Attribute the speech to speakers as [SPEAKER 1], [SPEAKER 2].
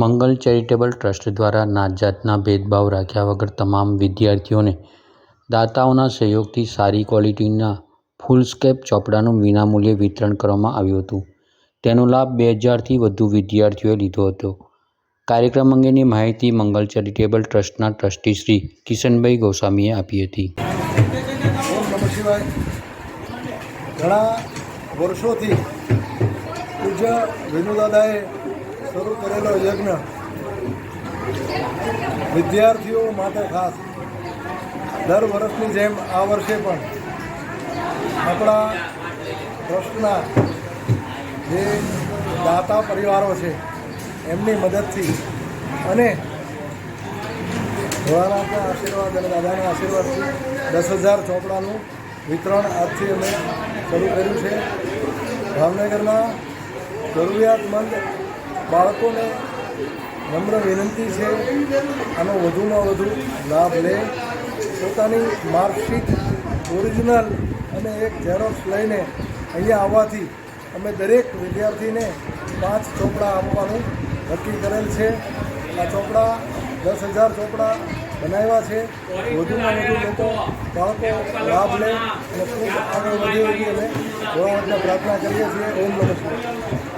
[SPEAKER 1] મંગલ charitable trust દ્વારા નાત જાતના ભેદભાવ રાખ્યા વગર તમામ વિદ્યાર્થીઓને દાતાઓના સહયોગથી સારી ક્વોલિટીના ફૂલસ્કેપ ચોપડાનું વિનામૂલ્યે વિતરણ કરવામાં આવ્યું હતું. તેનો લાભ બે હજારથી વધુ વિદ્યાર્થીઓએ લીધો હતો. કાર્યક્રમ અંગેની માહિતી મંગલ ચેરિટેબલ ટ્રસ્ટના ટ્રસ્ટી શ્રી કિશનભાઈ ગોસ્વામીએ આપી હતી.
[SPEAKER 2] ઘણા વર્ષોથી પૂજ્ય વિનુદાદાએ શરૂ કરેલો યજ્ઞ. વિદ્યાર્થીઓ માટે ખાસ. દર વર્ષની જેમ આ વર્ષે પણ આપણા ટ્રસ્ટના જે દાતા પરિવારો છે, એમની મદદથી અને ભોળાનાથના આશીર્વાદ અને દાદાના આશીર્વાદથી દસ હજાર ચોપડાનું વિતરણ આજથી અમે શરૂ કર્યું છે. ભાવનગરના જરૂરિયાતમંદ બાળકોને નમ્ર વિનંતી છે, આનો વધુમાં વધુ લાભ લે. પોતાની માર્કશીટ ઓરિજિનલ અને એક ઝેરોક્સ લઈને અહીંયા આવવાથી અમે દરેક વિદ્યાર્થીને પાંચ ચોપડા આપવાનું નક્કી કરેલ છે. આ ચોપડા દસ હજાર ચોપડા બનાવ્યા છે. વધુમાં વધુ લોકો બાળકો લાભ લે અને ખૂબ આગળ વધે એવી અમે ભગવાનને પ્રાર્થના કરીએ છીએ. ઓમ નમસ્કાર